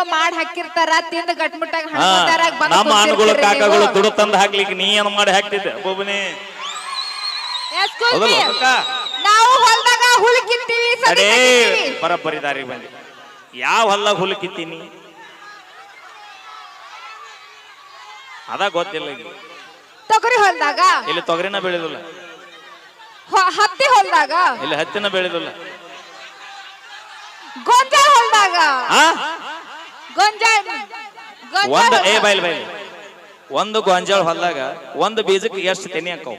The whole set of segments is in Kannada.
ಯಾರೋ ಮಾಡಿ ಹಾಕಿರ್ತಾರ ತಿಂದ ಗಟ್ಮುಟ್ಟಾಗ ನಮ್ಮ ಕಾಕಗಳು. ದುಡ್ಡು ತಂದು ಹಾಕ್ಲಿಕ್ಕೆ ನೀ ಏನ್ ಮಾಡಿ ಹಾಕ್ತಿದ್ದೆ? ಒಬ್ಬನೇ Excuse ಹೌದಲ್ಲ ಅಕ್ಕ? ನಾವು ಹೊಲ್ದಾಗ ಹುಲ್ ಕಿತ್ತೀವಿ ಸದಿ ಅಡೇ ತೆಗಿತೀವಿ. ಬರಬ್ಬರಿ ದಾರಿಗೆ ಬಂದಿ. ಯಾವ ಹೊಲ್ದಾಗ ಹುಲ್ಲು ಕಿತ್ತೀನಿ? ಅದ ಗೊತ್ತಿಲ್ಲ ತೊಗರಿ ಹೊಲ್ದಾಗ? ಇಲ್ಲಿ ತೊಗರಿನ ಬೆಳೆದಿಲ್ಲ. ಹತ್ತಿ ಹೊಲ್ದಾಗ? ಇಲ್ಲಿ ಹತ್ತಿನ ಬೆಳೆದಿಲ್ಲ. ಗೊಂಜಾಳ ಹೊಲ್ದಾಗ? ಆ ಗೊಂಜಾಳ. ಒಂದು ಏ. ಬೈಲ್ ಬೈಲ್. ಒಂದು ಗೊಂಜಾಳ ಹೊಲ್ದಾಗ ಒಂದು ಬೀಜಕ್ಕೆ ಎಷ್ಟು ತೆನಿ ಹಾಕವು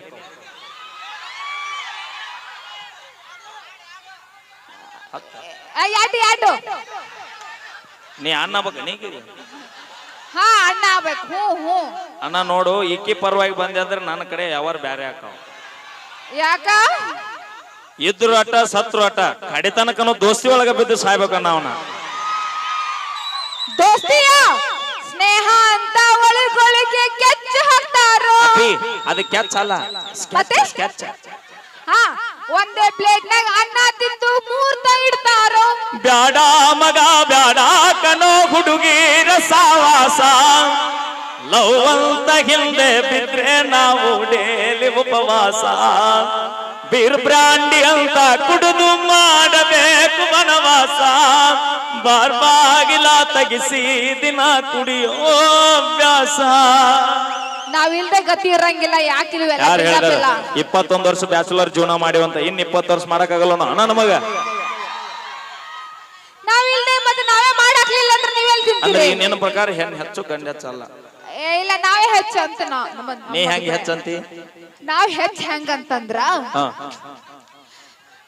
ನೀ ಅನ್ನ ಬೇಕು ನೀ. ಹಾ ಅಣ್ಣ ಆಗ್ಬೇಕು. ಹ್ಞೂ ಹ್ಞೂ. ಅಣ್ಣ ನೋಡು ಈಕಿ ಪರವಾಗಿ ಬಂದೆ ಅಂದ್ರೆ ನನ್ನ ಕಡೆ ಯಾವಾರ ಬ್ಯಾರೆ ಹಾಕವ್ ಯಾಕ? ಇದ್ರು ಅಟ ಸತ್ರು ಅಟ ಕಡಿತನಕನು ದೋಸ್ತಿ ಒಳಗ ಬಿದ್ದು ಸಾಯ್ಬೇಕನ್ನ ಅವನ. ದೋಸ್ತಿಯ? ಸ್ನೇಹ ಅಂತ ಒಳಗೊಳಗೆ ಕೆಚ್ಚ ಹಾಕ್ತಾರೋ? ಅದು ಕೆಚ್ಚ ಅಲ್ಲ ಮತ್ತೆ? ಕ್ಯಾಚ್ ಹಾ ಒಂದೇ ಪ್ಲೇಟ್ ನಾಗ ಅನ್ನ ತಿಂದು ಮೂರ್ತ ಇಡ್ತಾರೋ? ಬ್ಯಾಡ ಮಗ ಬ್ಯಾಡ ಕನೋ ಹುಡುಗಿರ ಸಾವಾಸ ಲವ್ ಅಂತ ಹಿಂದೆ ಬಿದ್ರೆ ನಾವು ಡೇಲಿ ಉಪವಾಸ. ಬೀರ್ ಬ್ರಾಂಡಿ ಅಂತ ಕುಡಿದು ಮಾಡಬೇಕು ವನವಾಸ. ಬಾರ್ ಬಾಗಿಲ ತಗಿಸಿ ದಿನ ಕುಡಿಯೋ ಅಭ್ಯಾಸ. ನಾವಿಲ್ದೆ ಗತಿ ಇರಂಗಿಲ್ಲ ಯಾಕೆ ಯಾರು ಹೇಳಿದಾರೆ ಇಪ್ಪತ್ತೊಂದು ವರ್ಷ ಬ್ಯಾಚುಲರ್ ಜೀವನ ಮಾಡಿವಂತ ಇನ್ ಇಪ್ಪತ್ತು ವರ್ಷ ಮಾಡಕ್ಕಾಗಲ್ಲ ಅಣ್ಣ ನಮಗ ನಾವಿಲ್ದೆ ಮತ್ತೆ ನಾವೇ ಮಾಡಾಕ್ಲಿಲ್ಲ ಅಂದ್ರೆ ನೀವೆಲ್ಲಿ ಅಂದ್ರೆ ತಿಂತೀರಿ ಈ ನಿನ್ನ ಪ್ರಕಾರ ಹೆಣ್ಣು ಹೆಚ್ಚು ಗಂಡ ಹೆಚ್ಚಲ್ಲ ಏ, ಇಲ್ಲ ನಾವೇ ಹೆಚ್ಚು ಅಂತ ನಾ- ನಮ್ಮ- ನೀ ಹೆಂಗ್ ಹೆಚ್ಚಂತಿ? ನಾವ್ ಹೆಚ್ಚ ಹೆಂಗಂತಂದ್ರ ಹಾ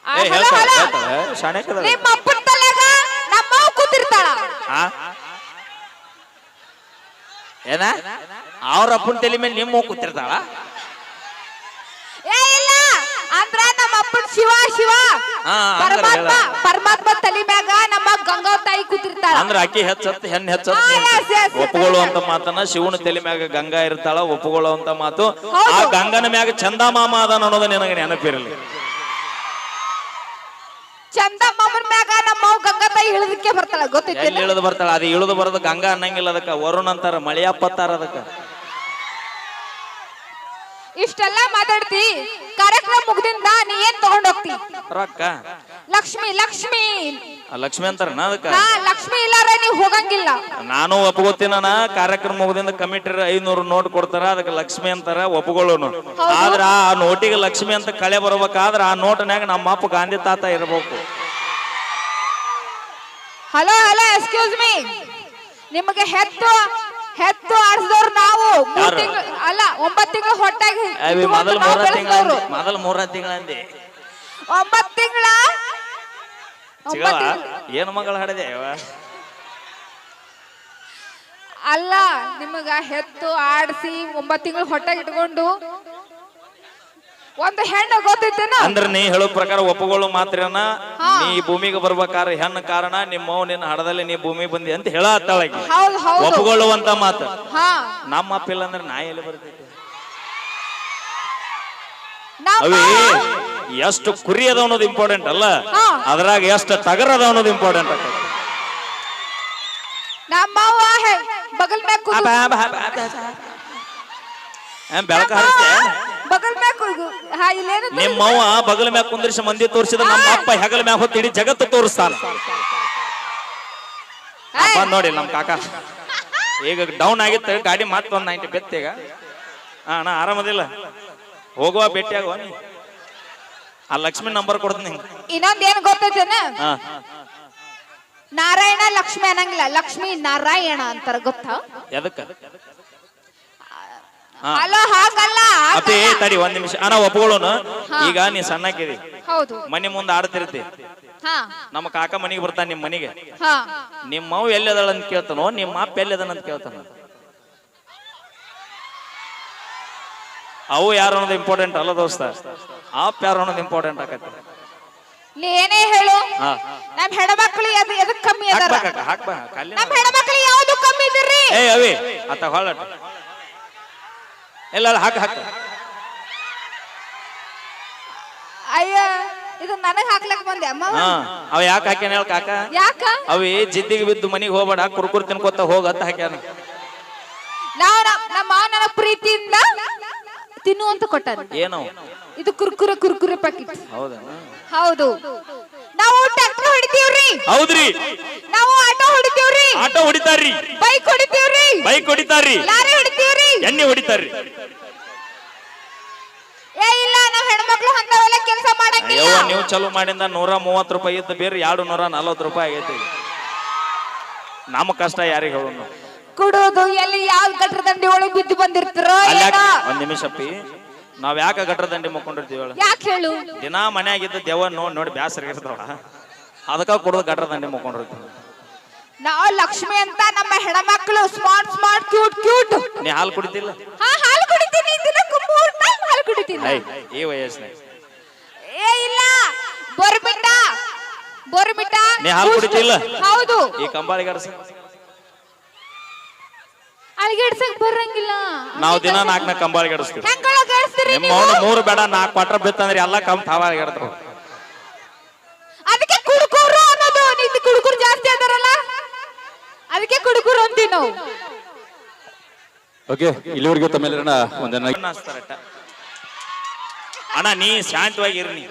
ಆ, ಏ ಹಲೋ, ಹೇಳ್ತಾಳೆ ಹಲೋ. ಹೇಳ್ತಾಳೆ ಶಾಣ್ಯಕ್ ನಿಮ್ಮ ಅಪ್ಪನ ತಲೆಗ ನಮ್ಮ ಕೂತಿರ್ತಾಳ. ಆ? ಏನ? ಅವ್ರ ಅಪ್ಪನ ತಲೆ ಮೇಲೆ ನಿಮ್ಮ ಹೋಗ್ ಕೂತಿರ್ತಾಳ? ಏ ಇಲ್ಲ. ಅಂದ್ರ ನಮ್ಮ ಅಪ್ಪನ ಶಿವ ಶಿವ. ಹಾ, ಪರಮಾತ್ಮ ತಲಿ ಪರಮಾತ್ಮ ತಲಿ ಮ್ಯಾಗ ನಮ್ಮ ಗಂಗಾ ತಾಯಿ ಕೂತಿರ್ತಾಳ. ಅಂದ್ರ ಅಕ್ಕಿ ಹೆಚ್ಚತ್ ಹೆಣ್ ಹೆಚ್ಚತ್ ಹಾ, yes, yes, yes. ಒಪ್ಪುಕೊಳ್ಳುವಂತ ಮಾತನ್ನ ಶಿವನ ತಲೆ ಮ್ಯಾಗ ಗಂಗಾ ಇರ್ತಾಳ ಒಪ್ಪುಕೊಳ್ಳುವಂತ ಮಾತು. ಆ ಗಂಗನ ಮ್ಯಾಗ ಚಂದಮಾಮ ಅದಾನ ಅನ್ನೋದು ನಿನಗೆ ನೆನಪಿರಲಿ. ಚಂದ ಮಾಮನ ಮ್ಯಾಗ ನಮ್ಮ ಅವ್ವ ಗಂಗಾ ತಾಯಿ ಇಳಿದಕ್ಕೆ ಬರ್ತಾಳ ಎಲ್ಲಿ ಗೊತ್ತೈತಿ ಇಳಿದು ಬರ್ತಾಳ? ಅದು ಇಳಿದು ಬರೋದು ಗಂಗಾ ಅನ್ನಂಗಿಲ್ಲ ಅದಕ್ಕ. ವರುಣ್ ಅಂತಾರ ಮಳೆಯಪ್ಪತ್ತಾರ ಅದಕ್ಕ. ಇಷ್ಟೆಲ್ಲ ಮಾತಾಡ್ತಿ ಕಾರ್ಯಕ್ರಮ ಮುಗ್ದಿಂದ ನೀ ಏನ್ ತಗೊಂಡ್ ಹೋಗ್ತಿ? ರೊಕ್ಕ. ಲಕ್ಷ್ಮಿ ಲಕ್ಷ್ಮಿ. ಆ ಲಕ್ಷ್ಮಿ ಅಂತಾರನ ಅದಕ್ಕ? ಹಾ ಲಕ್ಷ್ಮಿ ಇಲ್ಲಾರ ನೀವ್ ಹೋಗಂಗಿಲ್ಲ. ನಾನು ಒಪ್ಕೋತೀನ ಕಾರ್ಯಕ್ರಮ ಮುಗ್ದಿಂದ ಕಮಿಟಿ ಐನೂರು ನೋಟ್ ಕೊಡ್ತಾರ ಅದಕ್ಕೆ ಲಕ್ಷ್ಮಿ ಅಂತಾರ ಒಪ್ಕೊಳ್ಳೋನು. ಆದ್ರ ಆ ನೋಟಿಗೆ ಲಕ್ಷ್ಮಿ ಅಂತ ಕಳೆ ಬರ್ಬೇಕಾದ್ರ ಆ ನೋಟ್ನ್ಯಾಗ ನಮ್ಮ ಅಪ್ಪ ಗಾಂಧಿ ತಾತ ಇರ್ಬೇಕು. ಹಲೋ ಹಲೋ ಎಕ್ಸ್ಕ್ಯೂಸ್ ಮೀ ನಿಮಗೆ ಹೆತ್ತು ಹೆತ್ತು ಆಡ್ಸಿದವ್ರು ನಾವು. ಮೂರ್ ಯಾರು? ತಿಂಗ್ಳು ಅಲ್ಲ ಒಂಬತ್ ತಿಂಗಳು ಹೊಟ್ಟೆಗೆ ಅವಿ ಮೊದಲ ಮೂರ ತಿಂಗಳ ಮೊದಲ ಮೂರ ತಿಂಗಳ ತಿಂಗ್ಳು. ಏನ್ ಮಗಳ ಹಡದೆ? ಅಲ್ಲ ನಿಮಗ ಹೆತ್ತು ಆಡಿಸಿ ಒಂಬತ್ ತಿಂಗಳು ಹೊಟ್ಟಾಗಿ ಇಟ್ಕೊಂಡು ಒಂದು ಹೆಣ್ಣು ಗೊತ್ತಿದ್ದೇನ? ಅಂದ್ರೆ ನೀ ಹೇಳೋ ಪ್ರಕಾರ ಒಪ್ಪಗಳು ಮಾತ್ರನ ನೀ ಭೂಮಿಗೆ ಬರ್ಬೇಕಾದ್ರೆ ಹೆಣ್ಣು ಕಾರಣ ನಿಮ್ಮ ನಿನ್ನ ಹಡದಲ್ಲಿ ನೀ ಭೂಮಿ ಬಂದಿ ಅಂತ ಹೇಳ ಅತ್ತಾಳಗಿ ಹೌದು ಹೌದು. ಒಪ್ಪುಕೊಳ್ಳುವಂತ ಮಾತು. ಹಾ. ನಮ್ಮ ಅಪ್ಪ ಇಲ್ಲ ಅಂದ್ರೆ ನಾ ಎಲ್ಲಿ ಬರ್ತೈತಿ? ನಮ್ಮ ಅವಿ ಎಷ್ಟು ಕುರಿ ಅದ ಅನ್ನೋದು ಇಂಪಾರ್ಟೆಂಟ್ ಅಲ್ಲ? ಹಾ. ಅದ್ರಾಗ ಎಷ್ಟು ಟಗರ್ ಅದ ಅನ್ನೋದು ಇಂಪಾರ್ಟೆಂಟ್ ಆಗ್ತದೆ ನಮ್ಮವ್ವ ಹೆ- ಬಗಲ್ ಮ್ಯಾಗ ಮ್ಯಾಗ ಹಾ ಇಲ್ಲೇನು ನಿಮ್ಮವ್ವ ಬಗಲ ಮ್ಯಾಗ ಕುಂದ್ರಿಸಿ ಮಂದಿ ತೋರಿಸಿದ ನಮ್ಮ ಅಪ್ಪ ಹೆಗಲ ಮ್ಯಾಗ ಹೊತ್ತು ಇಡೀ ಜಗತ್ತು ತೋರಿಸ್ತಾನ. ಏಯ್, ನೋಡಿ ನಮ್ ಕಾಕ. ಈಗ ಡೌನ್ ಆಗಿತ್ತು ಗಾಡಿ ಮಾತು ಒಂದ್ ನೈಂಟಿ ಬೆತ್ತ ಈಗ. ಹಾ ಅಣ್ಣ ಆರಾಮದಿಲ್ಲ? ಹೋಗುವ ಭೇಟಿ ಆಗುವ ನೀ? ಆ ಲಕ್ಷ್ಮಿ ನಂಬರ್ ಕೊಡ್ತೀನಿ ನಿಂಗೆ. ಇನ್ನೊಂದ್ ಏನ್ ಗೊತ್ತೈತೇನ? ಹಾ. ನಾರಾಯಣ ಲಕ್ಷ್ಮಿ ಅನ್ನಂಗಿಲ್ಲ. ಲಕ್ಷ್ಮಿ ನಾರಾಯಣ ಅಂತಾರ ಗೊತ್ತಾ? ಎದಕ್ಕ. ಅಲ್ಲ ಹಾಗಲ್ಲ ಅಪ್ಪಿ. ತಡಿ ಒಂದ್ ನಿಮಿಷ. ಅಣ್ಣ ಒಪ್ಕೊಳ್ಳೋನು ಈಗ ನೀ ಸಣ್ಣಕ್ಕಿದಿ. ಹೌದು. ಮನೆ ಮುಂದೆ ಆಡ್ತಿರ್ತಿ. ಹಾ. ನಮ್ಮ ಕಾಕ ಮನೆಗೆ ಬರ್ತಾನೆ ನಿಮ್ಮ ಮನೆಗೆ. ಹಾ. ನಿಮ್ಮ ಮೌ ಎಲ್ಲಿದಾಳ ಅಂತ ಕೇಳ್ತಾನೋ ನಿಮ್ಮ ಅಪ್ಪ ಎಲ್ಲಿದಾನ ಅಂತ ಕೇಳ್ತಾನ? ಅವು ಯಾರು ಅನ್ನೋದು ಇಂಪಾರ್ಟೆಂಟ್ ಅಲ್ಲ ದೋಸ್ತ. ಅಪ್ಪ ಯಾರು ಅನ್ನೋದು ಇಂಪಾರ್ಟೆಂಟ್ ಆಗತ್ತೆ ನೀ ಏನೇ ಹೇಳು. ಹಾ. ನಮ್ ಹೆಣ್ಮಕ್ಳು ಎದಕ್ ಕಮ್ಮಿ ಅದಾರ? ಹಾಕ್ಬಾ ನಮ್ ಹೆಣ್ಮಕ್ಳು ಯಾವ್ದು ಕಮ್ಮಿ ಇದ್ರಿ ಏ ಅವಿ ಅತ್ತ ಹೊಳ್ಳಟ ಇಲ್ಲ ಹಾಕ ಹಾಕ. ಅಯ್ಯ ಇದು ನನಗ್ ಹಾಕ್ಲಕ್ ಬಂದೆ ಅಮ್ಮ. ಹಾ ಅವ ಯಾಕೆ ಹಾಕ್ಯಾನ ಹೇಳ ಕಾಕ? ಯಾಕ? ಅವೇ ಜಿದ್ದಿಗೆ ಬಿದ್ದು ಮನಿಗೆ ಹೋಗ್ಬೇಡ ಕುರ್ಕುರ್ ತಿನ್ಕೋತ ಹೋಗ ಅಂತ ಹಾಕ್ಯಾನ. ನಾವು ನಮ್ಮ ಮಾವ ನನ್ನ ಪ್ರೀತಿಯಿಂದ ತಿನ್ನು ಅಂತ ಕೊಟ್ಟಾರ ಏನು? ಇದು ಕುರ್ಕುರೆ ಕುರ್ಕುರೆ ಪ್ಯಾಕೆಟ್ ಹೌದಾ? ಹೌದು. ನಾವು ಟ್ರ್ಯಾಕ್ಟರ್ ಹೊಡಿತೀವ್ರಿ. ಹೌದ್ರಿ. ನಾವು ಆಟೋ ಹೊಡಿತೀವ್ರಿ. ಆಟೋ ಹೊಡಿತಾರ್ರಿ. ಬೈಕ್ ಹೊಡಿತೀವ್ರಿ. ಬೈಕ್ ಹೊಡಿತಾರ್ರಿ. ಲಾರಿ ಹೊಡಿತೀವ್ರಿ. ಎಣ್ಣೆ ಹೊಡಿತಾರ್ರಿ. ಏ ಇಲ್ಲ ನಾವ್ ಹೆಣ್ಮಕ್ಳು ಅಂತವೆಲ್ಲ ಕೆಲಸ ಮಾಡಂಗಿಲ್ಲ ನೀವು ಚಲೋ ಮಾಡಿಂದ ನೂರ ಮೂವತ್ತು ರೂಪಾಯಿ ಇದ್ದ ಬೇರೆ ಎರಡು ನೂರ ನಲ್ವತ್ತು ರೂಪಾಯಿ ಆಗೈತಿ ನಮ್ಮ ಕಷ್ಟ ಯಾರಿಗೆ ಹೇಳೋಣ ಕುಡೋದು ಎಲ್ಲಿ ಯಾವ ಗಟ್ರ ದಂಡಿ ಒಳಗ್ ಬಿದ್ದು ಬಂದಿರ್ತೀರ ಅಲ್ಲಿ ಒಂದ್ ನಿಮಿಷ ಅಪ್ಪಿ. ನಾವ್ ಯಾಕೆ ಗಟ್ರ ದಂಡಿ ಮುಕ್ಕೊಂಡಿರ್ತೀವಿ ಹೇಳು? ಯಾಕೆ ಹೇಳು? ದಿನಾ ಮನ್ಯಾಗಿದ್ದ ದೆವ್ವ ನೋಡಿ ನೋಡಿ ಬ್ಯಾಸರ ಇರ್ತಾವ ಅದಕ್ಕ ಕುಡ್ದು ಗಟ್ರ ದಂಡಿ ಮುಕ್ಕೊಂಡಿರ್ತೀವಿ. ನಾವು ಲಕ್ಷ್ಮಿ ಅಂತ ನಮ್ಮ ಹೆಣ್ಮಕ್ಳು ಸ್ಮಾರ್ಟ್ ಸ್ಮಾರ್ಟ್ ಕ್ಯೂಟ್ ಕ್ಯೂಟ್ ನೀ ಹಾಲು ಕುಡಿತಿಲ್ಲ? ಹಾ ಹಾಲು ಕುಡಿತೀನಿ. ದಿನಕ್ಕೆ ಮೂರು ಟೈಮ್ ಹಾಲು ಕುಡಿತೀನಿ. ಹೈ ಈ ವಯಸ್ಸಿನಾಗ ಏ ಇಲ್ಲ. ಬೋರ್ಮಿಟ. ಬೋರ್ಮಿಟ. ನೀ ಹಾಲು ಕುಡಿತಿಲ್ಲ? ಹೌದು. ಈ ಕಂಬಾಳಿಗೆ ಅರಸ ಅಳಿಗೆಡ್ಸಕ್ ಬರಂಗಿಲ್ಲ. ನಾವು ದಿನ ನಾಲ್ಕು ನಾಲ್ಕು ಕಂಬಾಳಿಗೆ ಅಡಿಸ್ತೀವಿ ಹೆಂಗಳ ಗಳಿಸ್ತೀರಿ ನಿಮ್ಮ ನೀವು? ಮೂರು ಬೇಡ ನಾಲ್ಕು ಕ್ವಾಟ್ರ್ ಬಿತ್ತಂದ್ರೆ ಎಲ್ಲ ಕಮ್ ತಾವಾಗಿ ಇಡ್ತಾವ ಅದಕ್ಕೆ ಕುಡುಕೂರು ಅನ್ನೋದು ನಿಂದು ಕುಡುಕೂರು ಜಾಸ್ತಿ ಅದಾರಲ್ಲ ಅದಕ್ಕೆ ಕುಡುಕುರು ಅಂತೀವಿ ನಾವು ಓಕೆ ಇಲ್ಲಿವರೆಗೂ ತಮ್ಮೆಲ್ಲರನ್ನ ಒಂದನ್ನ ಅಣ್ಣ ನೀ ಶಾಂತವಾಗಿ ನೀ.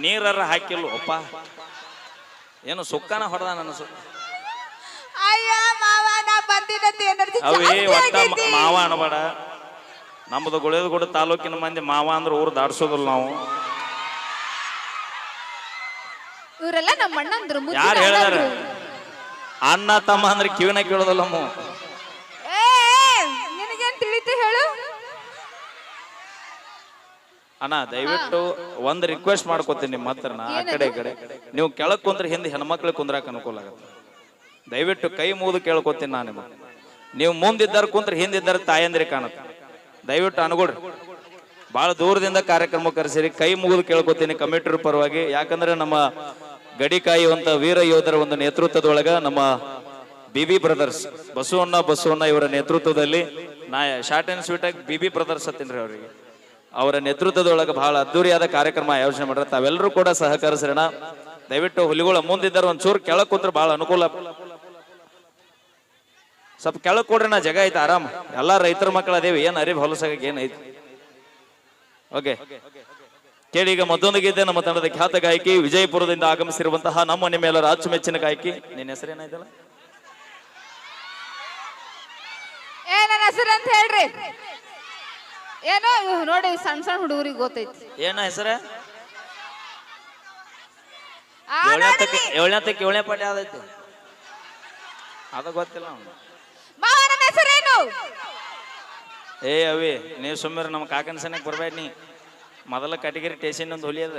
ನೀರರ ಹಾಕಿಲ್ಲ ಅಪ್ಪ ಏನು ಸುಕ್ಕನ ಹೊಡೆದ ನನ್ನ ಸುಖ ಅಯ್ಯ ಮಾವ ನಾ ಬಂದಿದ್ದಕ್ಕೆ ಎನರ್ಜಿ ಅವೇ ಒಟ್ಟ ಮಾವ ಅನ್ಬೇಡ. ನಮ್ಮದು ಗುಳೇದಗುಡ ತಾಲೂಕಿನ ಮಂದಿ ಮಾವ ಅಂದ್ರೆ ಊರು ದಾಡ್ಸೋದಿಲ್ಲ ನಾವು. ಇವರೆಲ್ಲ ನಮ್ಮ ಅಣ್ಣಂದ್ರು ಯಾರು ಹೇಳ್ಯಾರ ಅಣ್ಣಂದ್ರು. ಅಣ್ಣ ತಮ್ಮ ಅಂದ್ರೆ ಕಿವಿನ ಕೇಳೋದಲ್ಲ ನಿನಗೇನ್ ತಿಳಿತು ಹೇಳು? ಅಣ್ಣ ದಯವಿಟ್ಟು ಒಂದ್ ರಿಕ್ವೆಸ್ಟ್ ಮಾಡ್ಕೋತೀನಿ ನಿಮ್ಮ ಹತ್ರ ಆ ಕಡೆ ಈ ಕಡೆ. ನೀವು ಕೆಳಕ್ ಕುಂದ್ರೆ ಹಿಂದೆ ಹೆಣ್ಮಕ್ಳು ಕುಂದ್ರಾಕ ಅನುಕೂಲ ಆಗತ್ತೆ. ದಯವಿಟ್ಟು ಕೈ ಮುಗಿದು ಕೇಳ್ಕೊತೀನಿ ನಾನು ನಿಮಗೆ. ನೀವು ಮುಂದಿದ್ದಾರ ಕುಂದ್ರೆ ಹಿಂದಿದ್ದಾರ ತಾಯಂದ್ರಿ ಕಾಣುತ್ತೆ. ದಯವಿಟ್ಟು ಅನುಗುಡ್ರಿ ಬಹಳ ದೂರದಿಂದ ಕಾರ್ಯಕ್ರಮ ಕರೆಸಿರಿ. ಕೈ ಮುಗಿದು ಕೇಳ್ಕೊತೀನಿ ಕಮಿಟರ್ ಪರವಾಗಿ. ಯಾಕಂದ್ರೆ ನಮ್ಮ ಗಡಿ ಕಾಯುವಂತ ವೀರ ಯೋಧರ ಒಂದು ನೇತೃತ್ವದೊಳಗ ನಮ್ಮ B B brothers Basavanna Basavanna ಇವರ ನೇತೃತ್ವದಲ್ಲಿ ನಾ ಶಾರ್ಟ್ ಅಂಡ್ ಸ್ವೀಟ್ ಆಗಿ ಬಿ ಬಿ ಬ್ರದರ್ಸ್ ಹತ್ತೀನಿ ಅವರಿಗೆ. ಅವರ ನೇತೃತ್ವದೊಳಗೆ ಬಹಳ ಅದ್ದೂರಿಯಾದ ಕಾರ್ಯಕ್ರಮ ಆಯೋಜನೆ ಮಾಡ್ರೆ ತಾವೆಲ್ಲರೂ ಕೂಡ ಸಹಕರಿಸ್ರಣ. ದಯವಿಟ್ಟು ಹುಲಿಗಳ ಮುಂದಿದ್ದರು ಒಂಚೂರು ಕೆಳಕ್ ಕೂತ್ರೆ ಬಹಳ ಅನುಕೂಲ. ಸ್ವಲ್ಪ ಕೆಳಕ್ ಕೊಡ್ರಿ ನಾ ಜಗ ಐತೆ, ಆರಾಮ್. ಎಲ್ಲಾ ರೈತರ ಮಕ್ಕಳ ಅದೇವಿ, ಏನ್ ಅರಿ ಹೊಲಸಾಗ ಏನೈತಿ ಓಕೆ ಕೇಳಿ ಈಗ ಮತ್ತೊಂದು ಗೀತೆ ನಮ್ಮ ತಂಡದ ಖ್ಯಾತ ಗಾಯಕಿ ವಿಜಯಪುರದಿಂದ ಆಗಮಿಸಿರುವಂತಹ ನಮ್ಮ ನಿಮ್ಮೆಲ್ಲರ ಅಚ್ಚುಮೆಚ್ಚಿನ ಗಾಯಕಿ. ನಿನ್ನ ಹೆಸರು ಏನಾಯ್ತಲ್ಲ ಏ ನನ್ನ ಹೆಸರು ಅಂತ ಹೇಳ್ರಿ. ಏನೋ ಇವ್ ನೋಡಿ ಸಣ್ಣ ಸಣ್ಣ ಹುಡುಗರಿಗೆ ಗೊತ್ತೈತಿ. ಏನ ಹೆಸರ? ಆ, ಏಳನೇ ನೋಡ್ರಿ. ತಕ್ಕ ಏಳನೇ ತಕ್ಕ ಏಳನೇ ಪಾಠ ಅದ ಗೊತ್ತಿಲ್ಲ ಅವ್ನು. ಮಾವ ನನ್ನ ಹೆಸರೇನು? ಏ ಅವಿ ನೀವು ಸುಮ್ಮನೆ ನಮ್ಮ ಕಾಕನ ಸನಕ್ಕೆ ಬರ್ಬೇಡ ನೀ ಮೊದಲ ಕಟಗಿರಿ ಟೇಷನ್ ಒಂದು ಹೊಲಿಯದ